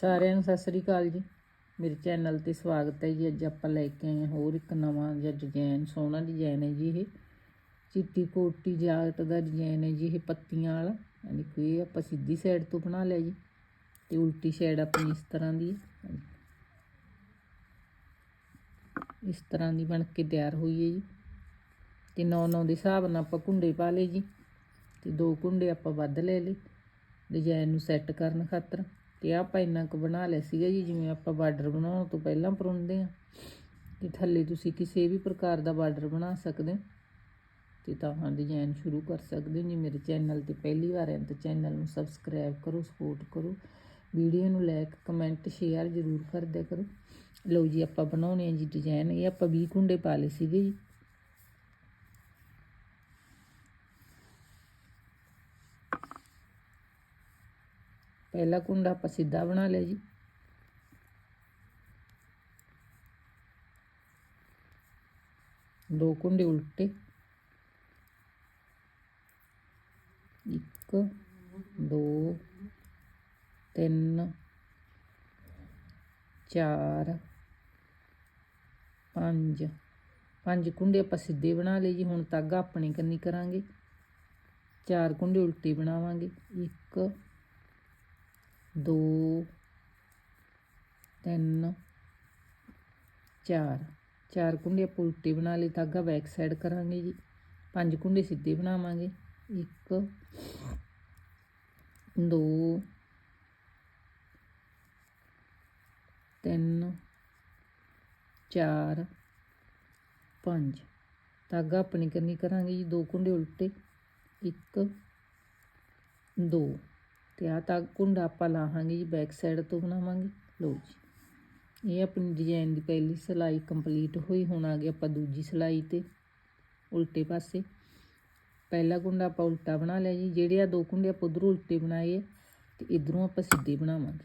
ਸਾਰਿਆਂ ਨੂੰ ਸਤਿ ਸ੍ਰੀ ਅਕਾਲ ਜੀ। ਮੇਰੇ ਚੈਨਲ ਤੇ ਸਵਾਗਤ ਹੈ ਜੀ। ਅੱਜ ਆਪਾਂ ਲੈ ਕੇ ਆਏ ਹਾਂ ਹੋਰ ਇੱਕ ਨਵਾਂ ਜਿਹਾ ਡਿਜ਼ਾਈਨ ਸੋਹਣਾ ਡਿਜ਼ਾਈਨ ਹੈ ਜੀ ਇਹ। ਚਿੱਟੀ ਕੋਟੀ ਜਾਕਟ ਦਾ ਡਿਜ਼ਾਈਨ ਹੈ ਜੀ ਇਹ ਪੱਤੀਆਂ ਵਾਲਾ। ਦੇਖੋ, ਇਹ ਆਪਾਂ ਸਿੱਧੀ ਸਾਈਡ ਤੋਂ ਬਣਾ ਲਿਆ ਜੀ ਤੇ ਉਲਟੀ ਸਾਈਡ ਆਪਣੀ ਇਸ ਤਰ੍ਹਾਂ ਦੀ। ਇਸ ਤਰ੍ਹਾਂ ਦੀ ਬਣ ਕੇ ਤਿਆਰ ਹੋਈ ਹੈ ਜੀ। ਤੇ 9-9 ਦੇ ਹਿਸਾਬ ਨਾਲ ਆਪਾਂ ਕੁੰਡੇ ਪਾ ਲਏ ਜੀ ਤੇ ਦੋ ਕੁੰਡੇ ਆਪਾਂ ਵੱਧ ਲੈ ਲਏ। ਡਿਜ਼ਾਈਨ ਨੂੰ ਸੈੱਟ ਕਰਨ ਖਾਤਰ। ਤੇ ਆਪਾਂ ਇੰਨਾ ਕੁ ਬਣਾ ਲਿਆ ਸੀਗਾ ਜੀ, ਜਿਵੇਂ ਆਪਾਂ ਬਾਰਡਰ ਬਣਾਉਣ ਤੋਂ ਪਹਿਲਾਂ ਪਰੁੰਦੇ ਆ। ਤੇ ਥੱਲੇ ਤੁਸੀਂ ਕਿਸੇ ਵੀ ਪ੍ਰਕਾਰ ਦਾ ਬਾਰਡਰ ਬਣਾ ਸਕਦੇ ਹੋ। ਤੇ ਤਾਂ ਹਾਂ ਡਿਜ਼ਾਈਨ ਸ਼ੁਰੂ ਕਰ ਸਕਦੇ ਹੋ ਜੀ। ਮੇਰੇ ਚੈਨਲ ਤੇ ਪਹਿਲੀ ਵਾਰ ਆਏ ਤਾਂ ਚੈਨਲ ਨੂੰ ਸਬਸਕ੍ਰਾਈਬ ਕਰੋ, ਸਪੋਰਟ ਕਰੋ। ਵੀਡੀਓ ਨੂੰ ਲਾਈਕ, ਕਮੈਂਟ, ਸ਼ੇਅਰ ਜ਼ਰੂਰ ਕਰ ਦਿਆ ਕਰੋ। ਲਓ ਜੀ, ਆਪਾਂ ਬਣਾਉਣੇ ਆ ਜੀ ਡਿਜ਼ਾਈਨ। ਇਹ ਆਪਾਂ 20 ਕੁੰਡੇ ਪਾ ਲਏ ਸੀਗੇ ਜੀ। ਪਹਿਲਾ ਕੁੰਡਾ ਆਪਾਂ ਸਿੱਧਾ ਬਣਾ ਲਿਆ ਜੀ। ਦੋ ਕੁੰਡੇ ਉਲਟੇ। ਇੱਕ, ਦੋ, ਤਿੰਨ, ਚਾਰ, ਪੰਜ। ਪੰਜ ਕੁੰਡੇ ਆਪਾਂ ਸਿੱਧੇ ਬਣਾ ਲਏ ਜੀ, ਹੁਣ ਤਾਗਾ ਆਪਣੀ ਕੰਨੀ ਕਰਾਂਗੇ। ਚਾਰ ਕੁੰਡੇ ਉਲਟੇ ਬਣਾਵਾਂਗੇ। ਇੱਕ ਦੋ, ਤਿੰਨ, ਚਾਰ। ਚਾਰ ਕੁੰਡੇ ਆਪਾਂ ਉਲਟੇ ਬਣਾ ਲਏ ਧਾਗਾ ਬੈਕ ਸਾਈਡ ਕਰਾਂਗੇ ਜੀ। ਪੰਜ ਕੁੰਡੇ ਸਿੱਧੇ ਬਣਾਵਾਂਗੇ। ਇੱਕ, ਦੋ, ਤਿੰਨ, ਚਾਰ, ਪੰਜ। ਧਾਗਾ ਆਪਣੀ ਕਰਨੀ ਕਰਾਂਗੇ ਜੀ? ਦੋ ਕੁੰਡੇ ਉਲਟੇ। ਇੱਕ, ਦੋ। ਤੇ ਆ ਤਾਂ ਕੁੰਡਾ ਆਪਾਂ ਲਾਹਾਂਗੇ ਜੀ ਬੈਕ ਸਾਈਡ ਤੋਂ ਬਣਾਵਾਂਗੇ। ਲਓ ਜੀ। ਇਹ ਆਪਣੀ ਡਿਜ਼ਾਈਨ ਦੀ ਪਹਿਲੀ ਸਿਲਾਈ ਕੰਪਲੀਟ ਹੋਈ, ਹੁਣ ਆ ਗਏ ਆਪਾਂ ਦੂਜੀ ਸਿਲਾਈ ਤੇ, ਉਲਟੇ ਪਾਸੇ। ਪਹਿਲਾ ਕੁੰਡਾ ਆਪਾਂ ਉਲਟਾ ਬਣਾ ਲਿਆ ਜੀ। ਜਿਹੜੇ ਆ ਦੋ ਕੁੰਡੇ ਆਪਾਂ ਉਧਰੋਂ ਉਲਟੇ ਬਣਾਏ ਆ, ਤੇ ਇਧਰੋਂ ਆਪਾਂ ਸਿੱਧੇ ਬਣਾਵਾਂਗੇ।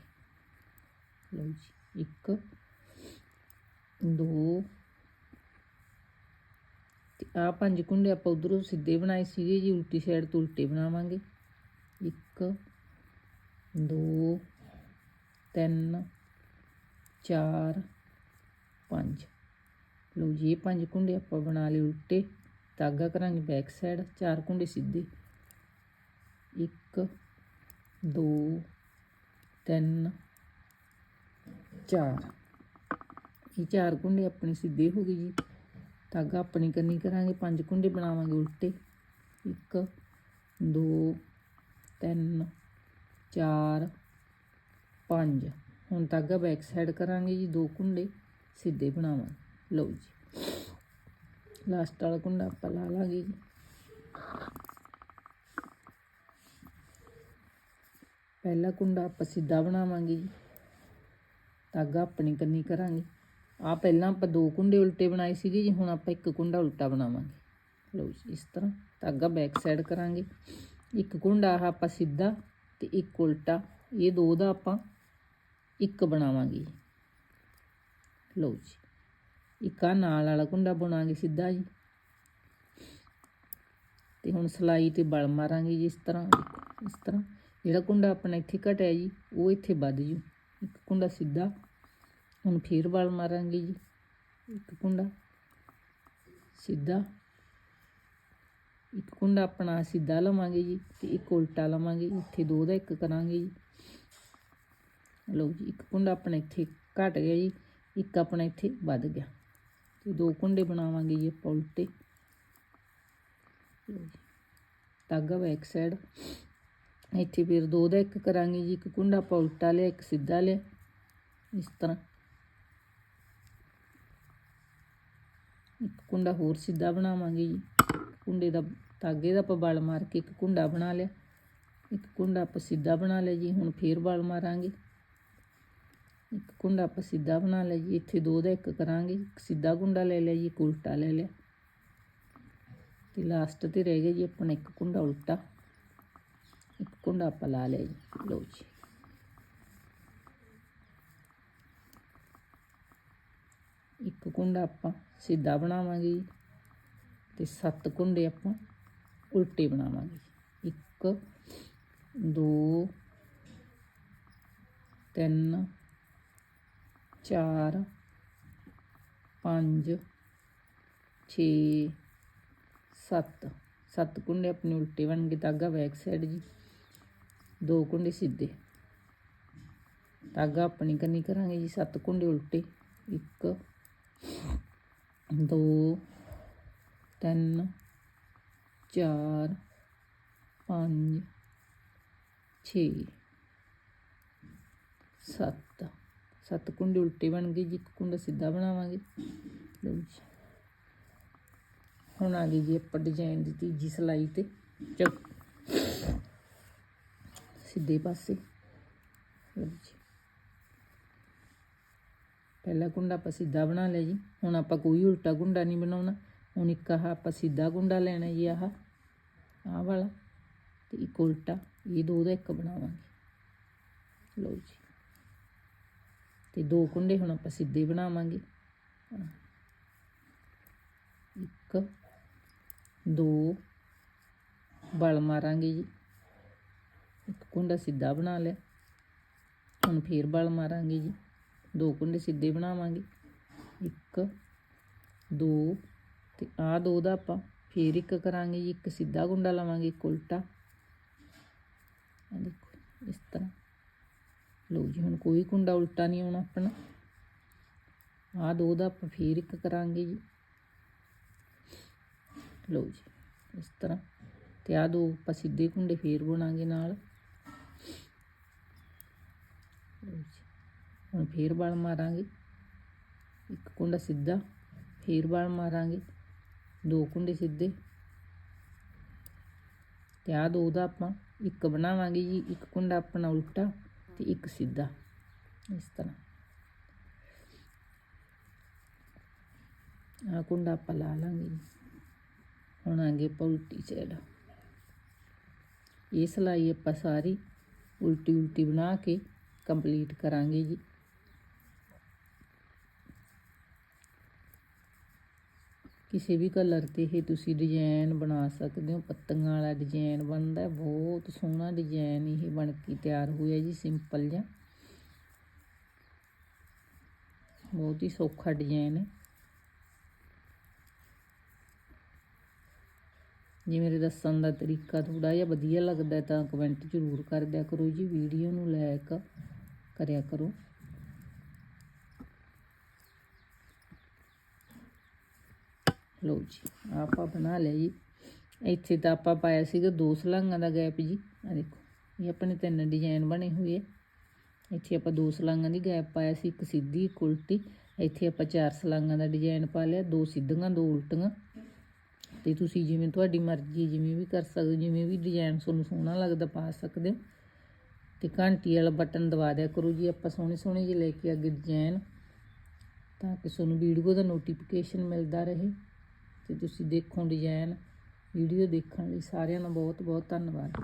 ਲਓ ਜੀ। ਇੱਕ, ਦੋ, ਤੇ ਆ ਪੰਜ ਕੁੰਡੇ ਆਪਾਂ ਉਧਰੋਂ ਸਿੱਧੇ ਬਣਾਏ ਸੀਗੇ ਜੀ। ਉਲਟੀ ਸਾਈਡ ਤੋਂ ਉਲਟੇ ਬਣਾਵਾਂਗੇ। ਇੱਕ ਦੋ, ਤਿੰਨ, ਚਾਰ, ਪੰਜ। ਲਓ ਜੀ, ਇਹ ਪੰਜ ਕੁੰਡੇ ਆਪਾਂ ਬਣਾ ਲਏ ਉਲਟੇ। ਧਾਗਾ ਕਰਾਂਗੇ ਬੈਕ ਸਾਈਡ ਚਾਰ ਕੁੰਡੇ ਸਿੱਧੇ। ਇੱਕ, ਦੋ, ਤਿੰਨ, ਚਾਰ। ਇਹ ਚਾਰ ਕੁੰਡੇ ਆਪਣੇ ਸਿੱਧੇ ਹੋ ਗਏ ਜੀ। ਧਾਗਾ ਆਪਣੀ ਕਰਨੀ ਕਰਾਂਗੇ, ਪੰਜ ਕੁੰਡੇ ਬਣਾਵਾਂਗੇ ਉਲਟੇ। ਇੱਕ, ਦੋ, ਤਿੰਨ ਚਾਰ, ਪੰਜ। ਹੁਣ ਤਾਗਾ ਬੈਕ ਸਾਈਡ ਕਰਾਂਗੇ ਜੀ, ਦੋ ਕੁੰਡੇ ਸਿੱਧੇ ਬਣਾਵਾਂਗੇ ਲਓ ਜੀ। ਲਾਸਟ ਵਾਲਾ ਕੁੰਡਾ ਆਪਾਂ ਲਾ ਲਾਂਗੇ ਜੀ। ਪਹਿਲਾ ਕੁੰਡਾ ਆਪਾਂ ਸਿੱਧਾ ਬਣਾਵਾਂਗੇ ਜੀ। ਧਾਗਾ ਆਪਣੀ ਕੰਨੀ ਕਰਾਂਗੇ। ਆ ਪਹਿਲਾਂ ਆਪਾਂ ਦੋ ਕੁੰਡੇ ਉਲਟੇ ਬਣਾਏ ਸੀਗੇ ਜੀ, ਹੁਣ ਆਪਾਂ ਇੱਕ ਕੁੰਡਾ ਉਲਟਾ ਬਣਾਵਾਂਗੇ। ਲਓ ਜੀ, ਇਸ ਤਰ੍ਹਾਂ ਧਾਗਾ ਬੈਕ ਸਾਈਡ ਕਰਾਂਗੇ। ਇੱਕ ਕੁੰਡਾ ਆਹ ਆਪਾਂ ਸਿੱਧਾ ਤੇ ਇੱਕ ਉਲਟਾ। ਇਹ ਦੋ ਦਾ ਆਪਾਂ ਇੱਕ ਬਣਾਵਾਂਗੇ। ਲਓ ਜੀ। ਇੱਕ ਆ ਨਾਲ ਵਾਲਾ ਕੁੰਡਾ ਬਣਾਵਾਂਗੇ ਸਿੱਧਾ ਜੀ। ਤੇ ਹੁਣ ਸਲਾਈ ਤੇ ਬਲ ਮਾਰਾਂਗੇ ਜੀ ਇਸ ਤਰ੍ਹਾਂ ਇਸ ਤਰ੍ਹਾਂ। ਜਿਹੜਾ ਕੁੰਡਾ ਆਪਣਾ ਇੱਥੇ ਘਟਿਆ ਜੀ, ਉਹ ਇੱਥੇ ਵੱਧ ਜੂ। ਇੱਕ ਕੁੰਡਾ ਸਿੱਧਾ। ਹੁਣ ਫੇਰ ਬਲ ਮਾਰਾਂਗੇ ਜੀ। ਇੱਕ ਕੁੰਡਾ ਸਿੱਧਾ। ਇੱਕ ਕੁੰਡਾ ਆਪਣਾ ਸਿੱਧਾ ਲਵਾਂਗੇ ਜੀ ਤੇ ਇੱਕ ਉਲਟਾ ਲਵਾਂਗੇ, ਇੱਥੇ ਦੋ ਦਾ ਇੱਕ ਕਰਾਂਗੇ ਜੀ। ਲਓ ਜੀ, ਇੱਕ ਕੁੰਡਾ ਆਪਣਾ ਇੱਥੇ ਘਟ ਗਿਆ ਜੀ, ਇੱਕ ਆਪਣਾ ਇੱਥੇ ਵੱਧ ਗਿਆ। ਤੇ ਦੋ ਕੁੰਡੇ ਬਣਾਵਾਂਗੇ ਜੀ ਆਪਾਂ ਉਲਟੇ। ਲਓ ਤਾਗਾ ਬੈਕ ਸਾਈਡ ਇੱਥੇ ਫਿਰ ਦੋ ਦਾ ਇੱਕ ਕਰਾਂਗੇ ਜੀ, ਇੱਕ ਕੁੰਡਾ ਆਪਾਂ ਉਲਟਾ ਲਿਆ, ਇੱਕ ਸਿੱਧਾ ਲਿਆ, ਇਸ ਤਰ੍ਹਾਂ। ਇੱਕ ਕੁੰਡਾ ਹੋਰ ਸਿੱਧਾ ਬਣਾਵਾਂਗੇ ਜੀ, ਕੁੰਡੇ ਦਾ ਤਾਗੇ ਦਾ ਆਪਾਂ ਬਲ ਮਾਰ ਕੇ ਇੱਕ ਕੁੰਡਾ ਬਣਾ ਲਿਆ। ਇੱਕ ਕੁੰਡਾ ਆਪਾਂ ਸਿੱਧਾ ਬਣਾ ਲਿਆ ਜੀ, ਹੁਣ ਫੇਰ ਬਲ ਮਾਰਾਂਗੇ। ਇੱਕ ਕੁੰਡਾ ਆਪਾਂ ਸਿੱਧਾ ਬਣਾ ਲਿਆ ਜੀ, ਇੱਥੇ ਦੋ ਦਾ ਇੱਕ ਕਰਾਂਗੇ। ਇੱਕ ਸਿੱਧਾ ਕੁੰਡਾ ਲੈ ਲਿਆ ਜੀ, ਇੱਕ ਉਲਟਾ ਲੈ ਲਿਆ। ਤੇ ਲਾਸਟ ਤੇ ਰਹਿ ਗਿਆ ਜੀ ਆਪਣਾ ਇੱਕ ਕੁੰਡਾ ਉਲਟਾ। ਇੱਕ ਕੁੰਡਾ ਆਪਾਂ ਲਾ ਲਿਆ ਜੀ, ਲਓ ਜੀ। ਇੱਕ ਕੁੰਡਾ ਆਪਾਂ ਸਿੱਧਾ ਬਣਾਵਾਂਗੇ ਜੀ, ਤੇ ਸੱਤ ਕੁੰਡੇ ਆਪਾਂ ਉਲਟੇ ਬਣਾਵਾਂਗੇ। ਇੱਕ, ਦੋ, ਤਿੰਨ, ਚਾਰ, ਪੰਜ, ਛੇ, ਸੱਤ। ਸੱਤ ਕੁੰਡੇ ਆਪਣੇ ਉਲਟੇ ਬਣ ਗਏ ਧਾਗਾ ਬੈਕ ਸਾਈਡ ਜੀ। ਦੋ ਕੁੰਡੇ ਸਿੱਧੇ। ਧਾਗਾ ਆਪਣੀ ਕੰਨੀ ਕਰਾਂਗੇ ਜੀ। ਸੱਤ ਕੁੰਡੇ ਉਲਟੇ। ਇੱਕ, ਦੋ, ਤਿੰਨ ਚਾਰ, ਪੰਜ, ਛੇ, ਸੱਤ। ਸੱਤ ਕੁੰਡੇ ਉਲਟੇ ਬਣ ਗਏ ਜੀ, ਇੱਕ ਕੁੰਡਾ ਸਿੱਧਾ ਬਣਾਵਾਂਗੇ। ਲਓ ਜੀ। ਹੁਣ ਆ ਗਈ ਜੀ ਆਪਾਂ ਡਿਜ਼ਾਈਨ ਦੀ ਤੀਜੀ ਸਲਾਈ ਤੇ। ਚੱਕ ਸਿੱਧੇ ਪਾਸੇ। ਲਓ ਜੀ। ਪਹਿਲਾ ਕੁੰਡਾ ਆਪਾਂ ਸਿੱਧਾ ਬਣਾ ਲਿਆ ਜੀ। ਹੁਣ ਆਪਾਂ ਕੋਈ ਉਲਟਾ ਕੁੰਡਾ ਨਹੀਂ ਬਣਾਉਣਾ। ਹੁਣ ਇੱਕ ਆਹ ਆਪਾਂ ਸਿੱਧਾ ਗੁੰਡਾ ਲੈਣਾ ਜੀ ਆਹ ਆਹ ਵਾਲਾ, ਤੇ ਇੱਕ ਉਲਟਾ, ਇਹ ਦੋ ਦਾ ਇੱਕ ਬਣਾਵਾਂਗੇ। ਲਓ ਜੀ। ਤੇ ਦੋ ਕੁੰਡੇ ਹੁਣ ਆਪਾਂ ਸਿੱਧੇ ਬਣਾਵਾਂਗੇ। ਇੱਕ, ਦੋ ਬਲ ਮਾਰਾਂਗੇ ਜੀ। ਇੱਕ ਕੁੰਡਾ ਸਿੱਧਾ ਬਣਾ ਲਿਆ। ਹੁਣ ਫੇਰ ਬਲ ਮਾਰਾਂਗੇ ਜੀ। ਦੋ ਕੁੰਡੇ ਸਿੱਧੇ ਬਣਾਵਾਂਗੇ। ਇੱਕ, ਦੋ ਤੇ ਆਹ ਦੋ ਦਾ ਆਪਾਂ ਫੇਰ ਇੱਕ ਕਰਾਂਗੇ ਜੀ, ਇੱਕ ਸਿੱਧਾ ਗੁੰਡਾ ਲਵਾਂਗੇ, ਇੱਕ ਉਲਟਾ। ਦੇਖੋ ਇਸ ਤਰ੍ਹਾਂ। ਲਓ ਜੀ, ਹੁਣ ਕੋਈ ਕੁੰਡਾ ਉਲਟਾ ਨਹੀਂ ਆਉਣਾ ਆਪਣਾ। ਆਹ ਦੋ ਦਾ ਆਪਾਂ ਫੇਰ ਇੱਕ ਕਰਾਂਗੇ ਜੀ। ਲਓ ਜੀ, ਇਸ ਤਰ੍ਹਾਂ। ਤੇ ਆਹ ਦੋ ਆਪਾਂ ਸਿੱਧੇ ਕੁੰਡੇ ਫੇਰ ਬਣਾਂਗੇ ਨਾਲ। ਲਓ ਜੀ, ਹੁਣ ਫੇਰ ਬਾਲ ਮਾਰਾਂਗੇ। ਇੱਕ ਕੁੰਡਾ ਸਿੱਧਾ, ਫੇਰ ਬਲ ਮਾਰਾਂਗੇ। ਦੋ ਕੁੰਡੇ ਸਿੱਧੇ। ਤੇ ਆਹ ਦੋ ਦਾ ਆਪਾਂ ਇੱਕ ਬਣਾਵਾਂਗੇ ਜੀ, ਇੱਕ ਕੁੰਡਾ ਆਪਣਾ ਉਲਟਾ ਤੇ ਇੱਕ ਸਿੱਧਾ, ਇਸ ਤਰ੍ਹਾਂ। ਆਹ ਕੁੰਡਾ ਆਪਾਂ ਲਾ ਲਾਂਗੇ ਜੀ। ਹੁਣ ਆਗੇ ਆਪਾਂ ਉਲਟੀ ਸਾਈਡ ਇਹ ਸਲਾਈ ਆਪਾਂ ਸਾਰੀ ਉਲਟੀ ਉਲਟੀ ਬਣਾ ਕੇ ਕੰਪਲੀਟ ਕਰਾਂਗੇ ਜੀ। ਕਿਸੇ ਵੀ ਕਲਰ ਤੇ ਇਹ ਤੁਸੀਂ ਡਿਜ਼ਾਈਨ ਬਣਾ ਸਕਦੇ ਹੋ। ਪੱਤੀਆਂ ਵਾਲਾ ਡਿਜ਼ਾਈਨ ਬਣਦਾ ਬਹੁਤ ਸੋਹਣਾ ਡਿਜ਼ਾਈਨ ਇਹ ਬਣ ਕੇ ਤਿਆਰ ਹੋਇਆ ਜੀ ਸਿੰਪਲ ਜਿਹਾ। ਬਹੁਤ ਹੀ ਸੌਖਾ ਡਿਜ਼ਾਈਨ ਹੈ। ਜੇ ਮੇਰੇ ਦੱਸਣ ਦਾ ਤਰੀਕਾ ਥੋੜਾ ਜਿਹਾ ਵਧੀਆ ਲੱਗਦਾ ਤਾਂ ਕਮੈਂਟ ਜ਼ਰੂਰ ਕਰ ਦਿਆ ਕਰੋ ਜੀ। ਵੀਡੀਓ ਨੂੰ ਲਾਇਕ ਕਰਿਆ ਕਰੋ। ਲਓ ਜੀ, ਆਪਾਂ ਬਣਾ ਲਿਆ ਜੀ। ਇੱਥੇ ਤਾਂ ਆਪਾਂ ਪਾਇਆ ਸੀਗਾ ਦੋ ਸਲਾਂਗਾਂ ਦਾ ਗੈਪ ਜੀ। ਆ ਦੇਖੋ, ਇਹ ਆਪਣੇ ਤਿੰਨ ਡਿਜ਼ਾਈਨ ਬਣੇ ਹੋਏ ਆ। ਇੱਥੇ ਆਪਾਂ ਦੋ ਸਲਾਂਗਾਂ ਦੀ ਗੈਪ ਪਾਇਆ ਸੀ, ਇੱਕ ਸਿੱਧੀ, ਇੱਕ ਉਲਟੀ। ਇੱਥੇ ਆਪਾਂ ਚਾਰ ਸਲਾਂਗਾਂ ਦਾ ਡਿਜ਼ਾਈਨ ਪਾ ਲਿਆ, ਦੋ ਸਿੱਧੀਆਂ, ਦੋ ਉਲਟੀਆਂ। ਤੇ ਤੁਸੀਂ ਜਿਵੇਂ ਤੁਹਾਡੀ ਮਰਜ਼ੀ ਜਿਵੇਂ ਵੀ ਕਰ ਸਕਦੇ ਜਿਵੇਂ ਵੀ ਡਿਜ਼ਾਈਨ ਤੁਹਾਨੂੰ ਸੋਹਣਾ ਲੱਗਦਾ ਪਾ ਸਕਦੇ ਹੋ। ਤੇ ਘੰਟੀ ਵਾਲਾ ਬਟਨ ਦਬਾ ਦਿਆ ਕਰੋ ਜੀ, ਆਪਾਂ ਸੋਹਣੇ ਸੋਹਣੇ ਜਿਹੇ ਲੈ ਕੇ ਅੱਗੇ ਡਿਜ਼ਾਈਨ ਤਾਂ ਕਿ ਤੁਹਾਨੂੰ ਵੀਡੀਓ ਦਾ ਨੋਟੀਫਿਕੇਸ਼ਨ ਮਿਲਦਾ ਰਹੇ। ਤੇ ਤੁਸੀਂ ਦੇਖੋ ਡਿਜ਼ਾਈਨ ਵੀਡੀਓ ਦੇਖਣ ਲਈ ਸਾਰਿਆਂ ਦਾ ਬਹੁਤ ਬਹੁਤ ਧੰਨਵਾਦ।